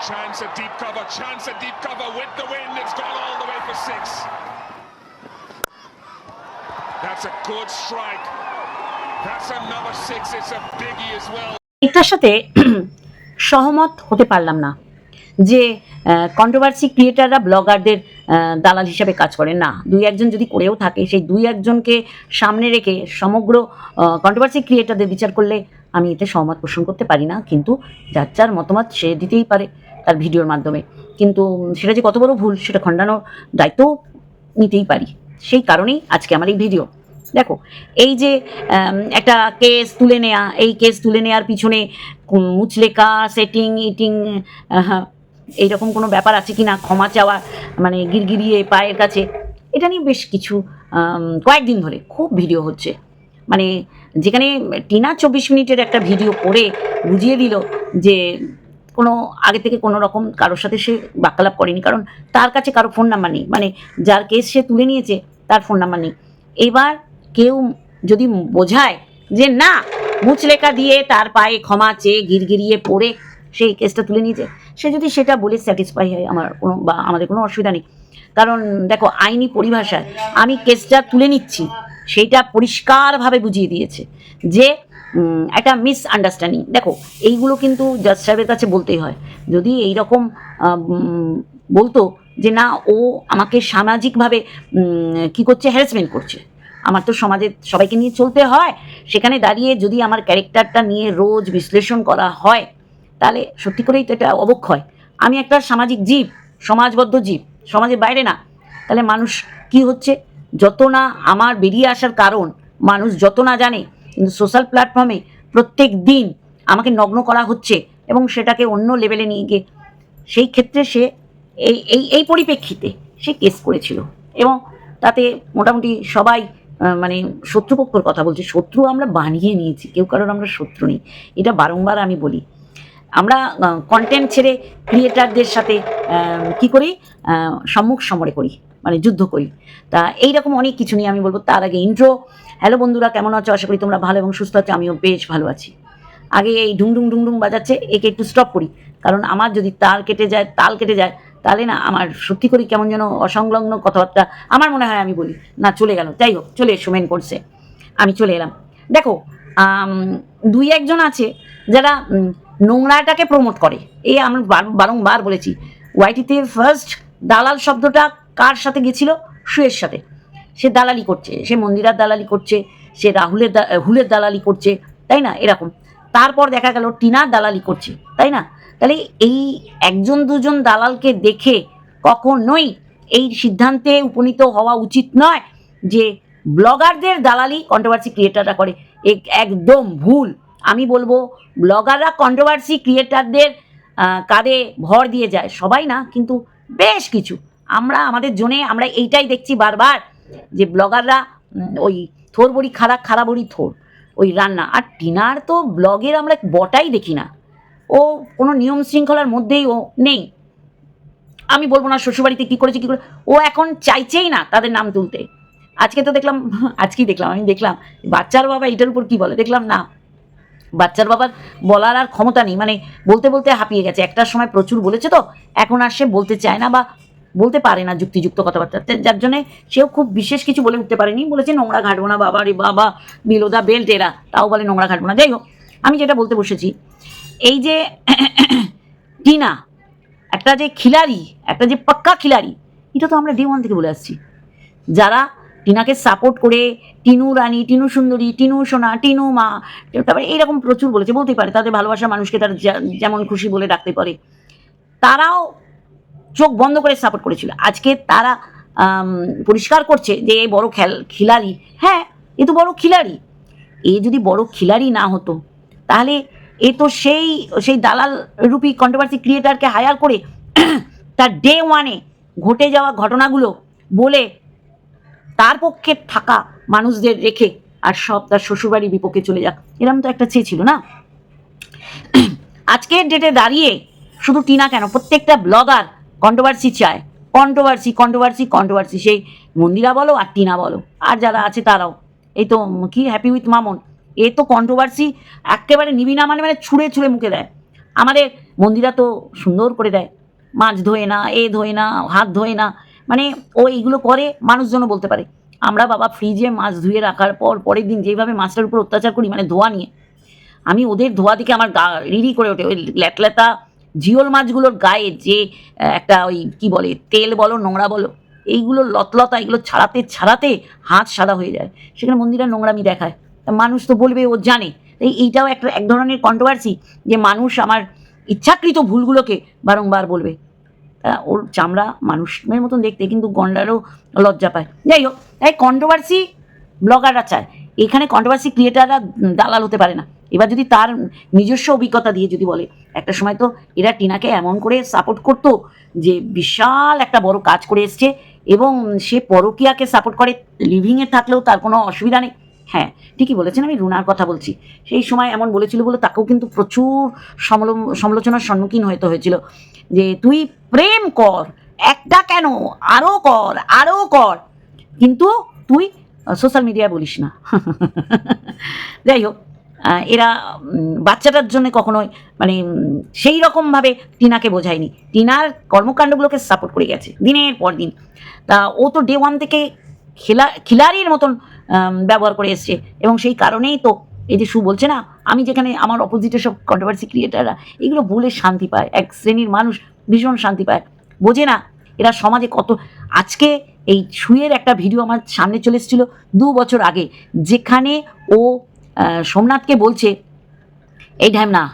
Chance at deep cover, chance at deep cover with the wind. It's gone all the way for six. That's a good strike. That's another six. It's a biggie as well. এটার সাথে সহমত হতে পারলাম না যে controversy ক্রিয়েটাররা ব্লগারদের দালাল হিসাবে কাজ করে না দুই একজন যদি করেও থাকে সেই দুই একজনকে সামনে রেখে সমগ্র কন্ট্রোভার্সি ক্রিয়েটারদের বিচার করলে আমি এতে সহমত পোষণ করতে পারি না কিন্তু যার যার মতামত সে দিতেই পারে তার ভিডিওর মাধ্যমে। কিন্তু সেটা যে কত বড় ভুল, সেটা খণ্ডানোর দায়িত্ব নিতেই পারি। সেই কারণেই আজকে আমার এই ভিডিও। দেখো, এই যে একটা কেস তুলে নেয়া, এই কেস তুলে নেওয়ার পিছনে মুচলেকা সেটিং ইটিং এইরকম কোনো ব্যাপার আছে কি না ক্ষমা চাওয়া মানে গিরগিরিয়ে পায়ের কাছে। এটা নিয়ে বেশ কিছু কয়েকদিন ধরে খুব ভিডিও হচ্ছে। মানে যেখানে টিনা চব্বিশ মিনিটের একটা ভিডিও করে বুঝিয়ে দিল যে কোনো, আগে থেকে কোনো রকম কারোর সাথে সে বাক্যালাপ করেনি। কারণ তার কাছে কারও ফোন নাম্বার নেই। মানে যার কেস সে তুলে নিয়েছে, তার ফোন নাম্বার নেই। এবার কেউ যদি বোঝায় যে, না, মুচলেখা দিয়ে তার পায়ে ক্ষমা চেয়ে গিরগিরিয়ে পড়ে সেই কেসটা তুলে নিয়েছে, সে যদি সেটা বলে স্যাটিসফাই হয় আমার কোনো বা আমাদের কোনো অসুবিধা নেই। কারণ দেখো, আইনি পরিভাষায় আমি কেসটা তুলে নিচ্ছি, সেইটা পরিষ্কারভাবে বুঝিয়ে দিয়েছে যে একটা মিস আন্ডারস্ট্যান্ডিং দেখো, এইগুলো কিন্তু জাজ সাহেবের কাছে বলতেই হয়। যদি এই রকম বলতো যে না, ও আমাকে সামাজিকভাবে কি করছে হ্যারাসমেন্ট করছে। আমার তো সমাজে সবাইকে নিয়ে চলতে হয়। সেখানে দাঁড়িয়ে যদি আমার ক্যারেক্টারটা নিয়ে রোজ বিশ্লেষণ করা হয়, তাহলে সত্যি করেই তো এটা অবক্ষয়। আমি একটা সামাজিক জীব, সমাজবদ্ধ জীব, সমাজের বাইরে না। তাহলে মানুষ কি হচ্ছে? যত না আমার বেরিয়ে আসার কারণ, মানুষ যত না জানে কিন্তু সোশ্যাল প্ল্যাটফর্মে প্রত্যেক দিন আমাকে নগ্ন করা হচ্ছে এবং সেটাকে অন্য লেভেলে নিয়ে গিয়ে সেই ক্ষেত্রে সে এই এই এই পরিপ্রেক্ষিতে সে কেস করেছিল এবং তাতে মোটামুটি সবাই মানে শত্রুপক্ষর কথা বলছে, শত্রু আমরা বানিয়ে নিয়েছি, কেউ কারোর আমরা শত্রু নেই। এটা বারংবার আমি বলি। আমরা কন্টেন্ট ছেড়ে ক্রিয়েটারদের সাথে কি করি? সম্মুখ সমরে করি মানে যুদ্ধ করি। তা এইরকম অনেক কিছু নিয়ে আমি বলব। তার আগে ইন্ট্রো হ্যালো বন্ধুরা, কেমন আছো? আশা করি তোমরা ভালো এবং সুস্থ আছো, আমিও বেশ ভালো আছি। আগে এই ডুংডুং ডুংডুং বাজাচ্ছে, একে একটু স্টপ করি। কারণ আমার যদি তাল কেটে যায়, তাল কেটে যায়, তাহলে না আমার সত্যি করি কেমন যেন অসংলগ্ন কথাবার্তা আমার মনে হয় আমি বলি। না, চলে গেল। যাই হোক, চলে এসো মেন করছে আমি চলে এলাম। দেখো দুই একজন আছে যারা নোংরাটাকে প্রমোট করে। এই আমরা বার- বারংবার বলেছি ওয়াইটিতে ফার্স্ট দালাল শব্দটা কার সাথে গেছিল? সুয়ের সাথে। সে দালালি করছে, সে মন্দিরার দালালি করছে, সে রাহুলের হুলের দালালি করছে, তাই না? এরকম। তারপর দেখা গেল টিনার দালালি করছে, তাই না? তাহলে এই একজন দুজন দালালকে দেখে কখনোই এই সিদ্ধান্তে উপনীত হওয়া উচিত নয় যে ব্লগারদের দালালি কন্ট্রোভার্সি ক্রিয়েটাররা করে। একদম ভুল। আমি বলব, ব্লগাররা কন্ট্রোভার্সি ক্রিয়েটারদের কাঁধে ভর দিয়ে যায়। সবাই না, কিন্তু বেশ কিছু। আমরা, আমাদের জোনে আমরা এইটাই দেখছি বারবার। যে ব্লগাররা ওই থোর বড়ি খাড়া খাড়া বড়ি থোর, ওই রান্না। আর টিনার তো ব্লগের আমরা বটাই দেখি না। ও কোনো নিয়ম শৃঙ্খলার মধ্যেই ও নেই। আমি বলব না শ্বশুরবাড়িতে কী করেছে, কী করে ও এখন চাইছেই না তাদের নাম তুলতে। আজকে তো দেখলাম, আজকেই দেখলাম, আমি দেখলাম, বাচ্চার বাবা এটার উপর কী বলে? দেখলাম না। বাচ্চার বাবার বলার আর ক্ষমতা নেই। মানে বলতে বলতে হাঁপিয়ে গেছে। একটার সময় প্রচুর বলেছে তো, এখন আর সে বলতে চায় না বা বলতে পারে না যুক্তিযুক্ত কথাবার্তা। যার জন্যে সেও খুব বিশেষ কিছু বলে উঠতে পারেনি। বলেছে, নোংরা ঘাটবো না বাবা রে বাবা, বিলোদা বেল্ট এরা তাও বলে, নোংরা ঘাটবো না। যাই হোক, আমি যেটা বলতে বসেছি, এই যে টিনা, একটা যে খিলাড়ি, একটা যে পাক্কা খিলাড়ি, এটা তো আমরা ডে ওয়ান থেকে বলে আসছি। যারা টিনাকে সাপোর্ট করে, টিনু রানী, টিনু সুন্দরী, টিনু সোনা, টিনু মা, তারপরে এইরকম প্রচুর বলেছে, বলতেই পারে, তাদের ভালোবাসার মানুষকে তারা যেমন খুশি বলে ডাকতে পারে। তারাও চোখ বন্ধ করে সাপোর্ট করেছিল। আজকে তারা পরিষ্কার করছে যে এ বড় খেল, খিলাড়ি। হ্যাঁ এ তো বড় খিলাড়ি। এ যদি বড় খিলাড়ি না হতো, তাহলে এ তো সেই সেই দালাল রূপী কন্ট্রোভার্সি ক্রিয়েটারকে হায়ার করে তার ডে ওয়ানে ঘটে যাওয়া ঘটনাগুলো বলে তার পক্ষে থাকা মানুষদের রেখে আর সব তার শ্বশুরবাড়ির বিপক্ষে চলে যাক। এরম তো একটা চেয়ে ছিল না? আজকের ডেটে দাঁড়িয়ে শুধু টিনা কেন? প্রত্যেকটা ব্লগার কন্ট্রোভার্সি চায়। কন্ট্রোভার্সি কন্ট্রোভার্সি কন্ট্রোভার্সি সেই মন্দিরা বলো আর টিনা বলো। আর যারা আছে তারাও। এই তো কি হ্যাপি উইথ মামন? এ তো কন্ট্রোভার্সি একেবারে নিবি না মানে মানে ছুঁড়ে ছুঁড়ে মুখে দেয়। আমাদের মন্দিরা তো সুন্দর করে দেয়। মাছ ধোয় না, এ ধোয় না, হাত ধোয় না। মানে ও এইগুলো করে, মানুষজনও বলতে পারে। আমরা বাবা ফ্রিজে মাছ ধুয়ে রাখার পর, পরের দিন যেভাবে মাছটার উপর অত্যাচার করি মানে ধোয়া নিয়ে। আমি ওদের ধোয়া দিকে আমার গা রিড়ি করে ওঠে। ওই ল্যাটল্যাতা জিওল মাছগুলোর গায়ে যে একটা ওই কি বলে, তেল বলো, নোংরা বলো, এইগুলো লতলতা এগুলো ছাড়াতে ছাড়াতে হাত সাদা হয়ে যায়। সেখানে মন্দিরে নোংরামি দেখায়। মানুষ তো বলবে, ও জানে। এই, এইটাও একটা, এক ধরনের কন্ট্রোভার্সি যে মানুষ আমার ইচ্ছাকৃত ভুলগুলোকে বারংবার বলবে। ওর চামড়া মানুষের মতন দেখতে, কিন্তু গন্ডারও লজ্জা পায়। যাই হোক তাই কন্ট্রোভার্সি ব্লগাররা চায়। এখানে কন্ট্রোভার্সি ক্রিয়েটাররা দালাল হতে পারে না। এবার যদি তার নিজস্ব অভিজ্ঞতা দিয়ে যদি বলে, একটা সময় তো এরা টিনাকে এমন করে সাপোর্ট করতো যে বিশাল একটা বড় কাজ করে এসছে এবং সে পরকিয়াকে সাপোর্ট করে লিভিংয়ে থাকলেও তার কোনো অসুবিধা নেই। হ্যাঁ ঠিকই বলেছেন, আমি রুনার কথা বলছি। সেই সময় এমন বলেছিল বলে তাকেও কিন্তু প্রচুর সমলো- সমালোচনার সম্মুখীন হতে হয়েছিল যে, তুই প্রেম কর, একটা কেন? আরও কর আরও কর। কিন্তু তুই সোশ্যাল মিডিয়ায় বলিস না। যাই হোক এরা বাচ্চাটার জন্য কখনোই মানে সেই রকমভাবে টিনাকে বোঝায়নি। টিনার কর্মকাণ্ডগুলোকে সাপোর্ট করে গেছে, দিনের পর দিন। তা ও তো ডে ওয়ান থেকে খেলা, খিলাড়ির মতন ব্যবহার করে এসছে। এবং সেই কারণেই তো এই যে সু বলছে না, আমি যেখানে আমার অপোজিটে সব কন্ট্রোভার্সি ক্রিয়েটাররা এগুলো বলে শান্তি পায়। এক শ্রেণির মানুষ ভীষণ শান্তি পায়। বোঝে না, এরা সমাজে কত, আজকে এই শুয়ের একটা ভিডিও আমার সামনে চলে এসেছিল দু বছর আগে, যেখানে ও সোমনাথকে বলছে, এই ঢ্যাম না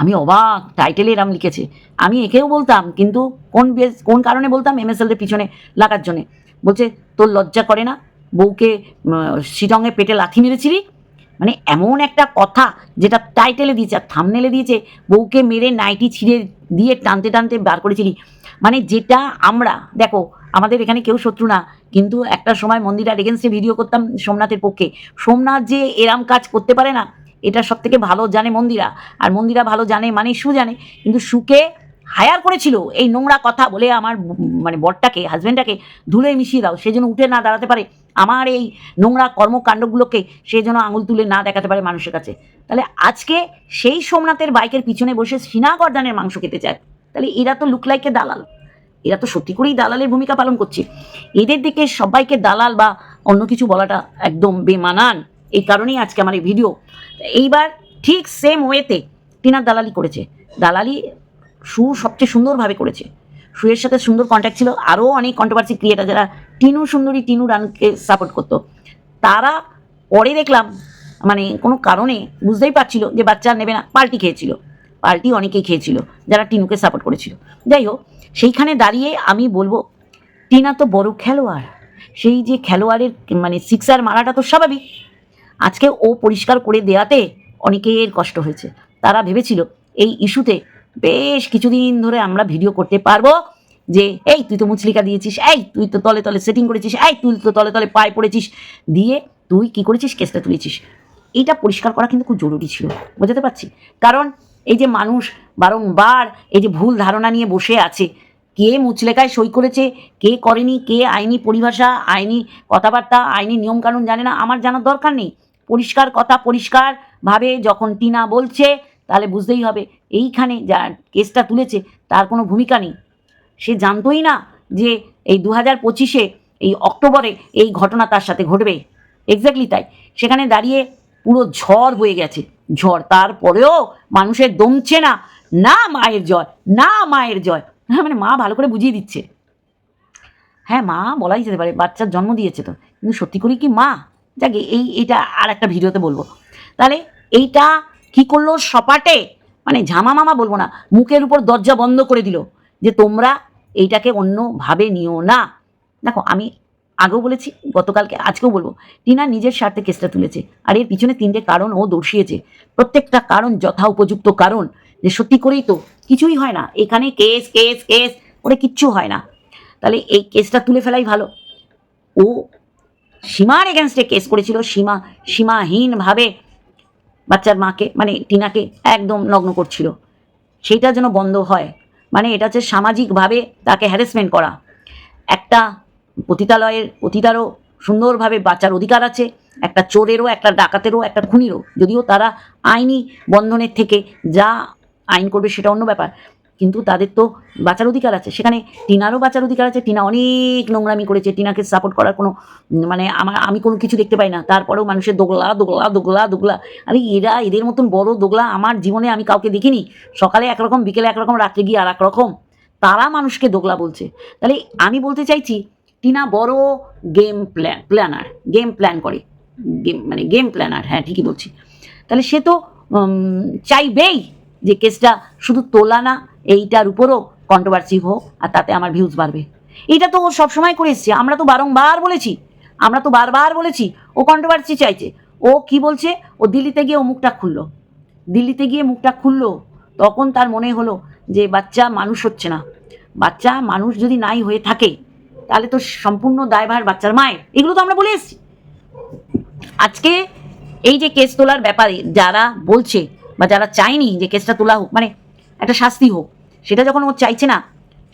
আমি অবাক টাইটেলে এরাম লিখেছে। আমি একেও বলতাম, কিন্তু কোন বেস কোন কারণে বলতাম? এমএসএলদের পিছনে লাগার জন্যে। বলছে, তোর লজ্জা করে না? বউকে শিটংয়ে পেটে লাথি মেরেছিলি মানে এমন একটা কথা যেটা টাইটেলে দিয়েছে, আর থামনেলে দিয়েছে, বউকে মেরে নাইটি ছিঁড়ে দিয়ে টানতে টানতে বার করেছিলি। মানে যেটা আমরা, দেখো আমাদের এখানে কেউ শত্রু না। কিন্তু একটা সময় মন্দিরার এগেনস্টে ভিডিও করতাম সোমনাথের পক্ষে। সোমনাথ যে এরাম কাজ করতে পারে না, এটা সব থেকে ভালো জানে মন্দিরা। আর মন্দিরা ভালো জানে মানে সু জানে। কিন্তু সুকে হায়ার করেছিল এই নোংরা কথা বলে আমার মানে বরটাকে হাজব্যান্ডটাকে ধুলে মিশিয়ে দাও। সে যেন উঠে না দাঁড়াতে পারে। আমার এই নোংরা কর্মকাণ্ডগুলোকে সে যেন আঙুল তুলে না দেখাতে পারে মানুষের কাছে। তাহলে আজকে সেই সোমনাথের বাইকের পিছনে বসে সিনা গর্দানের মাংস খেতে চায়। তাহলে এরা তো লুক লাইকে দালাল। এরা তো সত্যি করেই দালালের ভূমিকা পালন করছে। এদের দিকে সবাইকে দালাল বা অন্য কিছু বলাটা একদম বেমানান। এই কারণেই আজকে আমার এই ভিডিও। এইবার ঠিক সেম ওয়েতে টিনার দালালি করেছে। দালালি সু সবচেয়ে সুন্দরভাবে করেছে। সুয়ের সাথে সুন্দর কন্ট্যাক্ট ছিল। আরও অনেক কন্ট্রোভার্সি ক্রিয়েটার যারা টিনু সুন্দরী, টিনু রানকে সাপোর্ট করতো। তারা পরে দেখলাম মানে কোনো কারণে বুঝতেই পারছিল যে বাচ্চা নেবে না, পাল্টি খেয়েছিল। পাল্টি অনেকেই খেয়েছিল, যারা টিনুকে সাপোর্ট করেছিল। যাই হোক, সেইখানে দাঁড়িয়ে আমি বলব, টিনা তো বড় খেলোয়াড়। সেই যে খেলোয়াড়ের মানে সিক্সার মারাটা তো স্বাভাবিক। আজকে ও পরিষ্কার করে দেওয়াতে অনেকের কষ্ট হয়েছে। তারা ভেবেছিল, এই ইস্যুতে বেশ কিছুদিন ধরে আমরা ভিডিও করতে পারব যে, এই, তুই তো মুচলিকা দিয়েছিস, এই, তুই তো তলে তলে সেটিং করেছিস, এই, তুই তো তলে তলে পায়ে পড়েছিস। দিয়ে তুই কি করেছিস? কেসটা তুলেছিস। এইটা পরিষ্কার করা কিন্তু খুব জরুরি ছিল, বোঝাতে পারছি? কারণ এই যে মানুষ বারংবার এই যে ভুল ধারণা নিয়ে বসে আছে, কে মুচলেকায় সই করেছে, কে করেনি, কে আইনি পরিভাষা, আইনি কথাবার্তা, আইনি নিয়মকানুন জানে না, আমার জানার দরকার নেই। পরিষ্কার কথা পরিষ্কারভাবে যখন টিনা বলছে, তাহলে বুঝতেই হবে এইখানে যা কেসটা তুলেছে, তার কোনো ভূমিকা নেই। সে জানতোই না যে এই দু হাজার পঁচিশে, এই অক্টোবরে এই ঘটনা তার সাথে ঘটবে। এক্স্যাক্টলি তাই। সেখানে দাঁড়িয়ে পুরো ঝড় বয়ে গেছে। ঝড়, তারপরেও মানুষের দমছে না। না মায়ের জয়, না মায়ের জয়। হ্যাঁ মানে মা ভালো করে বুঝিয়ে দিচ্ছে। হ্যাঁ মা বলাই যেতে পারে, বাচ্চার জন্ম দিয়েছে তো। কিন্তু সত্যি করেই কি মা? যাকে এই এটা আর একটা ভিডিওতে বলব। তাহলে এইটা কি করল সপাটে? মানে ঝামা মামা বলব না, মুখের উপর দরজা বন্ধ করে দিল যে তোমরা এইটাকে অন্যভাবে নিও না। দেখো, আমি আগেও বলেছি, গতকালকে, আজকেও বলব। টিনা নিজের স্বার্থে কেসটা তুলেছে। আর এর পিছনে তিনটে কারণ ও দর্শিয়েছে। প্রত্যেকটা কারণ যথা উপযুক্ত কারণ, যে সত্যি করেই তো কিছুই হয় না। এখানে কেস কেস কেস, ওরে কিচ্ছু হয় না। তাহলে এই কেসটা তুলে ফেলাই ভালো। ও সীমার এগেনস্টে কেস করেছিল, সীমা, সীমাহীনভাবে বাচ্চার মাকে মানে টিনাকে একদম নগ্ন করছিল। সেইটা যেন বন্ধ হয়। মানে এটা হচ্ছে সামাজিকভাবে তাকে হ্যারাসমেন্ট করা। একটা পতিতালয়ের পতিতারও সুন্দরভাবে বাঁচার অধিকার আছে। একটা চোরেরও, একটা ডাকাতেরও, একটা খুনিরও। যদিও তারা আইনি বন্ধনের থেকে যা আইন করবে সেটা অন্য ব্যাপার। কিন্তু তাদের তো বাঁচার অধিকার আছে। সেখানে টিনারও বাঁচার অধিকার আছে। টিনা অনেক নোংরামি করেছে। টিনাকে সাপোর্ট করার কোনো মানে আমার আমি কোনো কিছু দেখতে পাই না। তারপরেও মানুষের দোগলা দোগলা দোগলা দোগলা। আরে এরা এদের মতন বড় দোগলা আমার জীবনে আমি কাউকে দেখিনি। সকালে একরকম, বিকেলে একরকম, রাত্রে গিয়ে আর রকম তারা মানুষকে দোগলা বলছে। তাহলে আমি বলতে চাইছি টিনা বড় game plan planner game plan করে। গেম মানে গেম প্ল্যানার হ্যাঁ ঠিকই বলছি। তাহলে সে তো চাইবেই যে কেসটা শুধু তোলা না, এইটার উপরও কন্ট্রোভার্সি হোক, আর তাতে আমার ভিউজ বাড়বে। এটা তো ও সবসময় করে এসছে, আমরা তো বারংবার বলেছি, আমরা তো বারবার বলেছি, ও কন্ট্রোভার্সি চাইছে। ও কি বলছে? ও দিল্লিতে গিয়ে ও মুখটা খুললো। দিল্লিতে গিয়ে মুখটা খুললো, তখন তার মনে হলো যে বাচ্চা মানুষ হচ্ছে না। বাচ্চা মানুষ যদি নাই হয়ে থাকে তাহলে তো সম্পূর্ণ দায়ভার বাচ্চার মায়ের এগুলো তো আমরা বলে এসেছি আজকে এই যে কেস তোলার ব্যাপারে যারা বলছে বা যারা চায়নি যে কেসটা তোলা হোক মানে একটা শাস্তি হোক সেটা যখন ও চাইছে না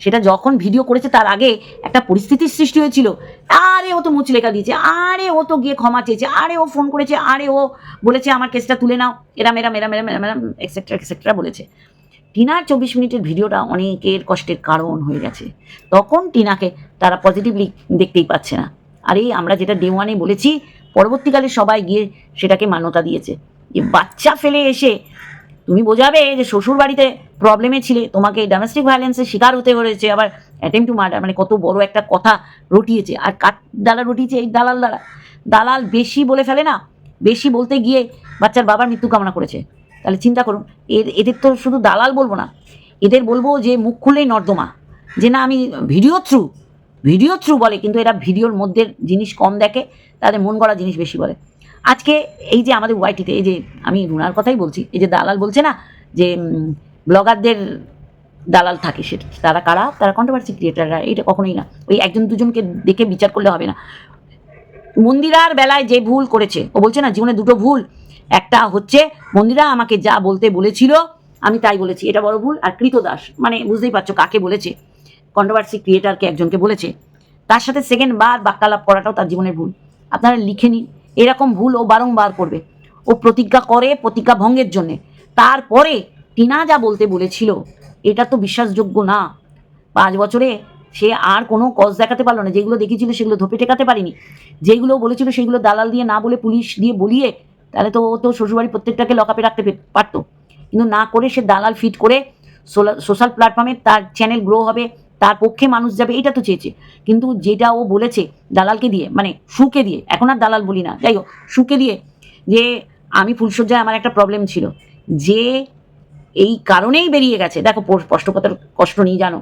সেটা যখন ভিডিও করেছে তার আগে একটা পরিস্থিতির সৃষ্টি হয়েছিল আরে ও তো মুচ লেখা দিয়েছে আরে ও তো গিয়ে ক্ষমা চেয়েছে আরে ও ফোন করেছে আরে ও বলেছে আমার কেসটা তুলে নাও এরা মেরা মেরা মেরা মেরা মেরা এক্সেট্রা এক্সেট্রা বলেছে টিনার চব্বিশ মিনিটের ভিডিওটা অনেকের কষ্টের কারণ হয়ে গেছে। তখন টিনাকে তারা পজিটিভলি দেখতেই পাচ্ছে না। আর এই আমরা যেটা ডে ওয়ানে বলেছি, পরবর্তীকালে সবাই গিয়ে সেটাকে মান্যতা দিয়েছে। যে বাচ্চা ফেলে এসে, তুমি বোঝাবে যে শ্বশুর বাড়িতে প্রবলেমে ছিলে, তোমাকে ডোমেস্টিক ভায়োলেন্সের শিকার হতে হয়েছে, আবার অ্যাটেম্প টু মার্ডার মানে কত বড় একটা কথা রটিয়েছে। আর কার দ্বারা রটিয়েছে এই দালাল দ্বারা দালাল বেশি বলে ফেলে না, বেশি বলতে গিয়ে বাচ্চার বাবার মৃত্যু কামনা করেছে। তাহলে চিন্তা করুন, এর, এদের তো শুধু দালাল বলব না, এদের বলব যে মুখ খুলেই নর্দমা, যে না আমি ভিডিও থ্রু ভিডিও থ্রু বলে, কিন্তু এরা ভিডিওর মধ্যে জিনিস কম দেখে, তাদের মন গড়া জিনিস বেশি বলে। আজকে এই যে আমাদের ওয়াইটিতে এই যে আমি রুনার কথাই বলছি, এই যে দালাল বলছে না, যে ব্লগারদের দালাল থাকে সেটা তারা কারা? তারা কন্ট্রোভার্সি ক্রিয়েটাররা এটা কখনোই না। ওই একজন দুজনকে দেখে বিচার করলে হবে না। মন্দিরার বেলায় যে ভুল করেছে, ও বলছে না, জীবনে দুটো ভুল একটা হচ্ছে, মন্দিরা আমাকে যা বলতে বলেছিল, আমি তাই বলেছি, এটা বড় ভুল। আর কৃতদাস মানে বুঝতেই পারছ কাকে বলেছে। কন্ট্রোভার্সি ক্রিয়েটারকে একজনকে বলেছে। তার সাথে সেকেন্ড বার বাক্যালাপ করাটাও তার জীবনের ভুল। আপনারা লিখে নিন, এরকম ভুল ও বারংবার করবে। ও প্রতিজ্ঞা করে প্রতিজ্ঞা ভঙ্গের জন্যে। তারপরে টিনা যা বলতে বলেছিল, এটা তো বিশ্বাসযোগ্য না। পাঁচ বছরে সে আর কোনো কজ দেখাতে পারল না। যেগুলো দেখেছিল সেগুলো ধোপে টেকাতে পারিনি। যেগুলো বলেছিল সেগুলো দালাল দিয়ে না বলে পুলিশ দিয়ে বলিয়ে তাহলে তো ও তো শ্বশুরবাড়ির প্রত্যেকটাকে লকআপে রাখতে পারতো। কিন্তু না করে সে দালাল ফিট করে সোশ্যাল প্ল্যাটফর্মে তার চ্যানেল গ্রো হবে, তার পক্ষে মানুষ যাবে, এটা তো চেয়েছে। কিন্তু যেটা ও বলেছে দালালকে দিয়ে মানে সুকে দিয়ে, এখন আর দালাল বলি না, যাই হোক, সুকে দিয়ে যে আমি ফুলসজ্জায় আমার একটা প্রবলেম ছিল। যে এই কারণেই বেরিয়ে গেছে। দেখো স্পষ্টকতার কষ্ট নিয়ে জানো।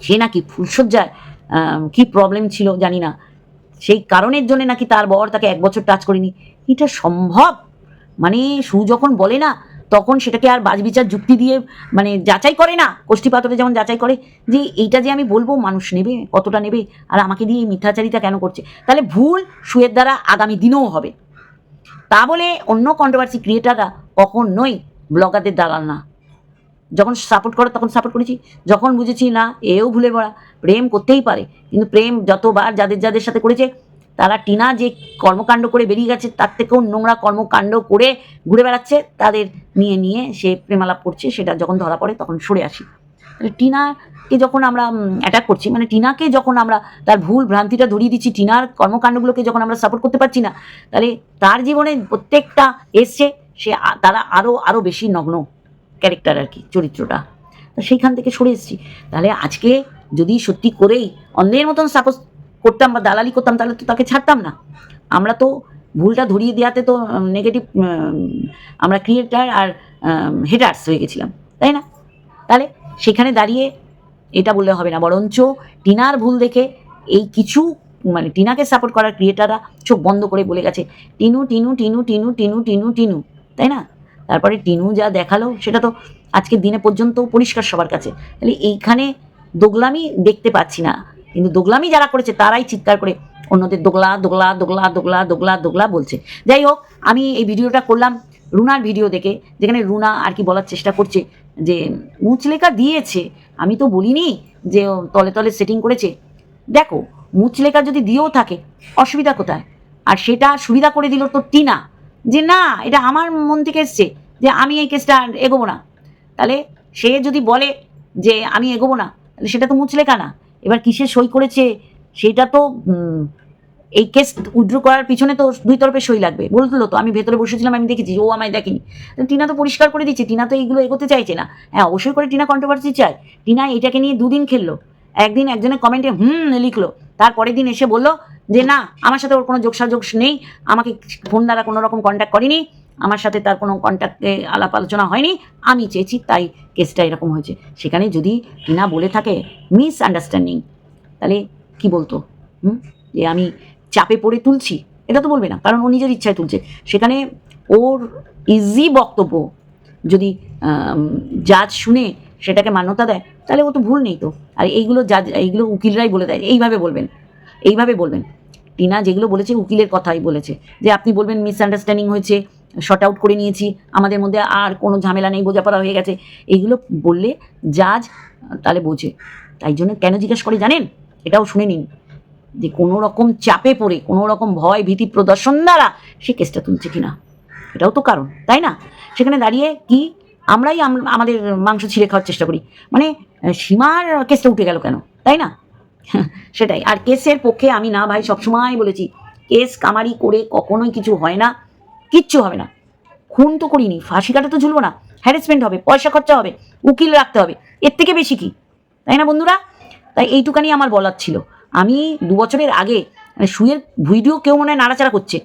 সে নাকি ফুলসজ্জায় কি প্রবলেম ছিল জানি না। সেই কারণের জন্য নাকি তার বর তাকে এক বছর টাচ করেনি। এটা সম্ভব? মানে সু যখন বলে না, তখন সেটাকে আর বাজবিচার যুক্তি দিয়ে মানে যাচাই করে না, কোষ্ঠী পাথরে যেমন যাচাই করে, যে এইটা যে আমি বলব মানুষ নেবে, কতটা নেবে, আর আমাকে দিয়ে এই মিথ্যাচারিতা কেন করছে? তাহলে ভুল সুয়ের দ্বারা আগামী দিনেও হবে। তা বলে অন্য কন্ট্রোভার্সি ক্রিয়েটাররা কখনোই ব্লগারদের দালাল না। যখন সাপোর্ট করে, তখন সাপোর্ট করেছি। যখন বুঝেছি না, এও ভুলে পড়া প্রেম করতেই পারে, কিন্তু প্রেম যতবার যাদের যাদের সাথে করেছে তারা টিনা যে কর্মকাণ্ড করে বেরিয়ে গেছে, তার থেকেও নোংরা কর্মকাণ্ড করে ঘুরে বেড়াচ্ছে, তাদের নিয়ে নিয়ে সে প্রেমালাপ করছে, সেটা যখন ধরা পড়ে তখন সরে আসি। তাহলে টিনাকে যখন আমরা অ্যাটাক করছি মানে টিনাকে যখন আমরা তার ভুল ভ্রান্তিটা ধরিয়ে দিচ্ছি, টিনার কর্মকাণ্ডগুলোকে যখন আমরা সাপোর্ট করতে পারছি না, তাহলে তার জীবনে প্রত্যেকটা এসছে, সে তারা আরও আরও বেশি নগ্ন ক্যারেক্টার আর কি, চরিত্রটা। সেইখান থেকে সরে এসেছি। তাহলে আজকে যদি সত্যি করেই অন্যের মতন সাপোজ করতাম বা দালালি করতাম, তাহলে তো তাকে ছাড়তাম না। আমরা তো ভুলটা ধরিয়ে দেওয়াতে তো নেগেটিভ আমরা ক্রিয়েটার আর হেটার্স হয়ে গেছিলাম, তাই না? তাহলে সেখানে দাঁড়িয়ে এটা বললে হবে না, বরঞ্চ টিনার ভুল দেখে এই কিছু মানে টিনাকে সাপোর্ট করার ক্রিয়েটাররা চোখ বন্ধ করে বলে গেছে, টিনু টিনু টিনু টিনু টিনু টিনু টিনু তাই না? তারপরে টিনু যা দেখাল, সেটা তো আজকের দিনে পর্যন্ত পরিষ্কার সবার কাছে। তাহলে এইখানে দোগলামি দেখতে পাচ্ছি না। কিন্তু দোগলামি যারা করেছে, তারাই চিৎকার করে অন্যদের দোগলা দোগলা দোগলা দোগলা দোগলা দোগলা বলছে। যাই হোক, আমি এই ভিডিওটা করলাম রুনার ভিডিও দেখে, যেখানে রুনা আর কি বলার চেষ্টা করছে যে মুচলেখা দিয়েছে। আমি তো বলিনি যে তলে তলে সেটিং করেছে। দেখো মুচলেখা যদি দিয়েও থাকে, অসুবিধা কোথায়? আর সেটা সুবিধা করে দিল তো টিনা, যে না, এটা আমার মন থেকে এসছে যে আমি এই কেসটা এগোবো না। তাহলে সে যদি বলে যে আমি এগোবো না, তাহলে সেটা তো মুচলেখা না। এবার কিসে সই করেছে? সেটা তো এই কেস উইথড্র করার পিছনে তো দুই তরফে সই লাগবে। বলতো তো, আমি ভেতরে বসেছিলাম, আমি দেখেছি, ও আমায় দেখেনি। টিনা তো পরিষ্কার করে দিচ্ছে টিনা তো এইগুলো এগোতে চাইছে না। হ্যাঁ অবশ্যই করে টিনা কন্ট্রোভার্সি চায়। টিনা এটাকে নিয়ে দুদিন খেললো। একদিন একজনের কমেন্টে হুম, লিখলো। তারপরের দিন এসে বলল যে, না, আমার সাথে ওর কোনো যোগসাযোগ নেই। আমাকে ফোন দ্বারা কোনো রকম কন্ট্যাক্ট করেনি। আমার সাথে তার কোনো কন্ট্যাক্টে আলাপ আলোচনা হয়নি, আমি চেয়েছি তাই কেসটা এরকম হয়েছে। সেখানে যদি টিনা বলে থাকে মিস আন্ডারস্ট্যান্ডিং তাহলে কি বলতো? হুম? যে আমি চাপে পড়ে তুলছি, এটা তো বলবে না, কারণ ও নিজের ইচ্ছায় তুলছে। সেখানে ওর ইজি বক্তব্য যদি জাজ শুনে সেটাকে মান্যতা দেয়, তাহলে ও তো ভুল নেই তো। আর এইগুলো জাজ এইগুলো উকিলরাই বলে দেয়, এইভাবে বলবেন এইভাবে বলবেন। টিনা যেগুলো বলেছে উকিলের কথাই বলেছে। যে আপনি বলবেন মিসআন্ডারস্ট্যান্ডিং হয়েছে শর্ট আউট করে নিয়েছি। আমাদের মধ্যে আর কোনো ঝামেলা নেই, বোঝাপড়া হয়ে গেছে। এইগুলো বললে জাজ, তাহলে বোঝে। তাই জন্য কেন জিজ্ঞেস করে জানেন? এটাও শুনে নিন। যে কোনো রকম চাপে পড়ে, কোনো রকম ভয়, ভীতি প্রদর্শন দ্বারা সে কেসটা তুলছে কিনা। এটাও তো কারণ, তাই না? সেখানে দাঁড়িয়ে কি আমরাই আম- আমাদের মাংস ছিঁড়ে খাওয়ার চেষ্টা করি। মানে সীমার কেসটা উঠে গেল কেন? তাই না? সেটাই। আর কেসের পক্ষে আমি না ভাই, সবসময় বলেছি, কেস কামারি করে কখনোই কিছু হয় না। কিচ্ছু হবে না। খুন তো করিনি, ফাঁসি কাটা তো ঝুলবো না হ্যারাসমেন্ট হবে, পয়সা খরচা হবে, উকিল রাখতে হবে, এর থেকে বেশি কি? তাই না বন্ধুরা? তাই এইটুকানি আমার বলার ছিল। আমি দু বছরের আগে মানে শুয়ের ভিডিও কেউ মনে হয় নাড়াচাড়া করছে।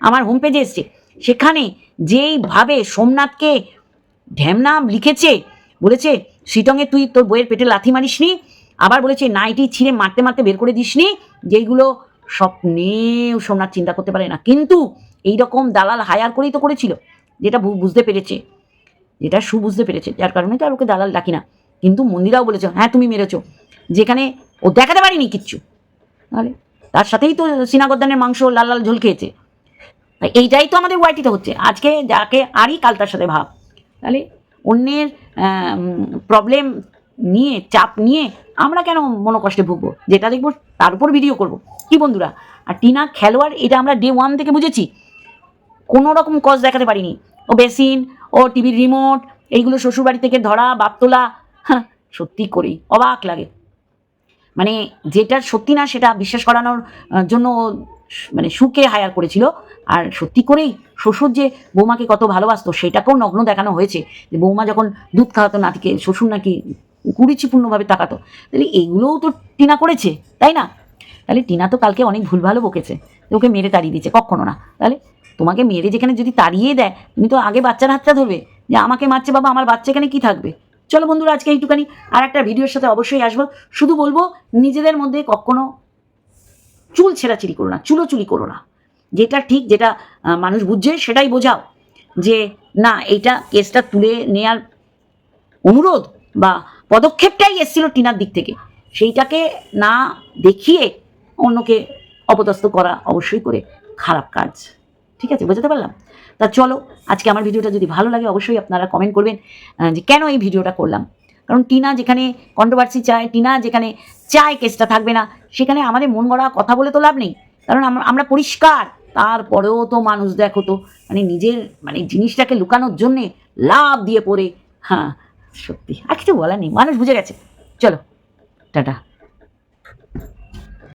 আমার হোম পেজে এসছে। সেখানে যেইভাবে সোমনাথকে ঢ্যামনা লিখেছে, বলেছে সিটংয়ে তুই তোর বইয়ের পেটে লাথি মারিসনি, আবার বলেছে নাইটি ছিঁড়ে মারতে মারতে বের করে দিসনি, যেইগুলো স্বপ্নেও সোমনাথ চিন্তা করতে পারে না। কিন্তু এই রকম দালাল হায়ার করেই তো করেছিল, যেটা বুঝতে পেরেছে। যেটা সু বুঝতে পেরেছে, যার কারণে তো আর ওকে দালাল ডাকি না। কিন্তু মন্দিরাও বলেছে হ্যাঁ তুমি মেরেছো। যেখানে ও দেখাতে পারিনি কিচ্ছু। তাহলে তার সাথেই তো সিনাগদ্দানের মাংস লাল লাল ঝোল খেয়েছে। এইটাই তো আমাদের ওয়াইটিতে হচ্ছে। আজকে যাকে আরই কাল তার সাথে ভাব। তাহলে অন্যের প্রবলেম নিয়ে, চাপ নিয়ে আমরা কেন মনোকষ্টে ভুগবো? যেটা দেখব তার উপর ভিডিও করব। কি বন্ধুরা? আর টিনা খেলোয়াড়, এটা আমরা ডে ওয়ান থেকে বুঝেছি। কোনো রকম কজ দেখাতে পারিনি। ও বেসিন, ও টিভির রিমোট এইগুলো শ্বশুরবাড়ি থেকে ধরা, বাপ তোলা হ্যাঁ সত্যি করেই অবাক লাগে। মানে যেটা সত্যি না, সেটা বিশ্বাস করানোর জন্য মানে সুকে হায়ার করেছিল। আর সত্যি করেই শ্বশুর যে বৌমাকে কত ভালোবাসতো, সেটাকেও নগ্ন দেখানো হয়েছে। যে বৌমা যখন দুধ খাওয়াতো, নাতিকে, শ্বশুর নাকি কুড়িচিপূর্ণভাবে তাকাতো। তাহলে এইগুলোও তো টিনা করেছে, তাই না? তাহলে টিনা তো কালকে অনেক ভুল ভালো বকেছে ওকে মেরে তাড়িয়ে দিচ্ছে কখনো না। তাহলে তোমাকে মেরে যেখানে যদি তাড়িয়ে দেয়, তুমি তো আগে বাচ্চার হাতটা ধরবে। যে আমাকে মারছে বাবা, আমার বাচ্চা এখানে কি থাকবে? চলো বন্ধুরা, আজকে এইটুখানি আর একটা ভিডিওর সাথে অবশ্যই আসব। শুধু বলব, নিজেদের মধ্যে কখনো চুল ছেঁড়াছিড়ি করো না, চুলোচুলি করো না। যেটা ঠিক, যেটা মানুষ বুঝছে সেটাই বোঝাও। যে না, এইটা কেসটা তুলে নেয়ার অনুরোধ বা পদক্ষেপটাই এসেছিল টিনার দিক থেকে। সেইটাকে না দেখিয়ে অন্যকে অপদস্থ করা অবশ্যই করে খারাপ কাজ। ঠিক আছে, বোঝাতে পারলাম? তা চলো, আজকে আমার ভিডিওটা যদি ভালো লাগে, অবশ্যই আপনারা কমেন্ট করবেন যে কেন এই ভিডিওটা করলাম? কারণ টিনা যেখানে কন্ট্রোভার্সি চায়, টিনা যেখানে চায় কেসটা থাকবে না, সেখানে আমাদের মন গড়া কথা বলে তো লাভ নেই। কারণ আমরা পরিষ্কার, তারপরেও তো মানুষ দেখো তো মানে নিজের মানে জিনিসটাকে লুকানোর জন্যে লাভ দিয়ে পড়ে। হ্যাঁ সত্যি, আর কিছু বলার নেই, মানুষ বুঝে গেছে। চলো, টাটা।